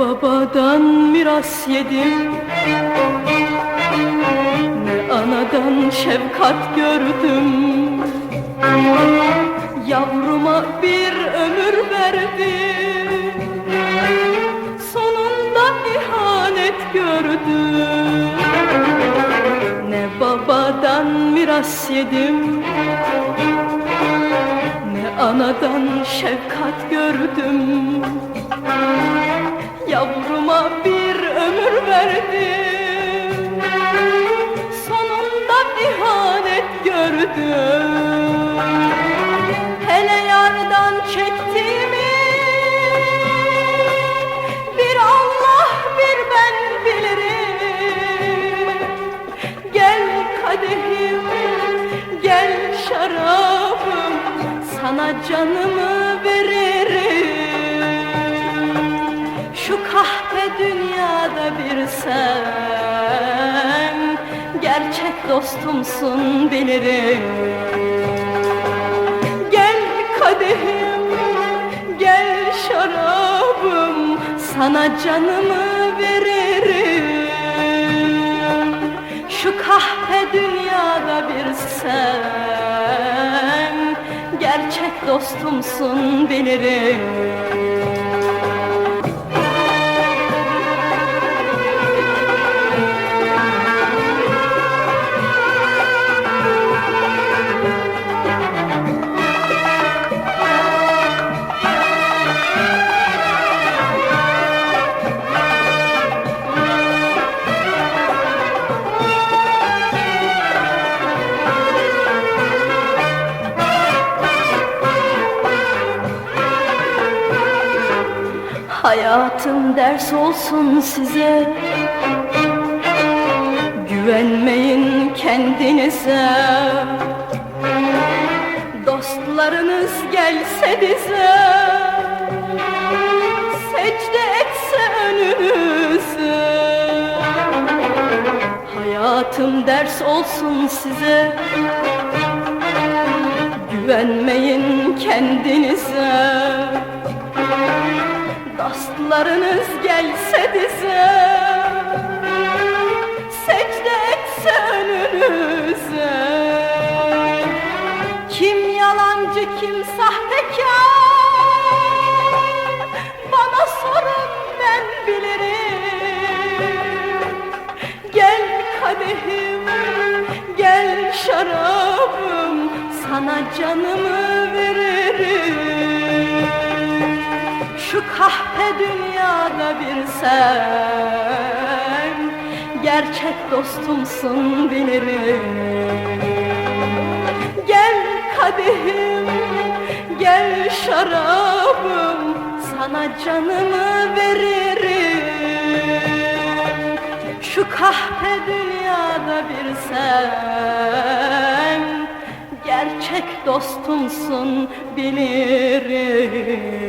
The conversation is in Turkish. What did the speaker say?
babadan miras yedim. Ne anadan şefkat gördüm. Yavruma bir ömür verdim. Sonunda ihanet gördüm. Ne babadan miras yedim. Ne anadan şefkat gördüm Yavruma bir ömür verdim. Sonunda ihanet gördüm. Hele yardan çektiğimi Bir Allah bir ben bilirim. Gel kadehim, gel şarabım Sana canımı veririm dünyada bir sen. Gerçek dostumsun bilirim. Gel kadehim, gel şarabım Sana canımı veririm. Şu kahpe dünyada bir sen. Gerçek dostumsun bilirim Hayatım ders olsun size. Güvenmeyin kendinize. Dostlarınız gelse bize. Secde etse önünüze Hayatım ders olsun size. Güvenmeyin kendinize Dostlarınız gelse dize Secde etse önünüze. Kim yalancı kim sahtekar Bana sorun ben bilirim. Gel kadehim gel şarabım Sana canımı veririm kahpe dünyada bir sen. Gerçek dostumsun bilirim. Gel kadehim, gel şarabım Sana canımı veririm. Şu kahpe dünyada bir sen. Gerçek dostumsun bilirim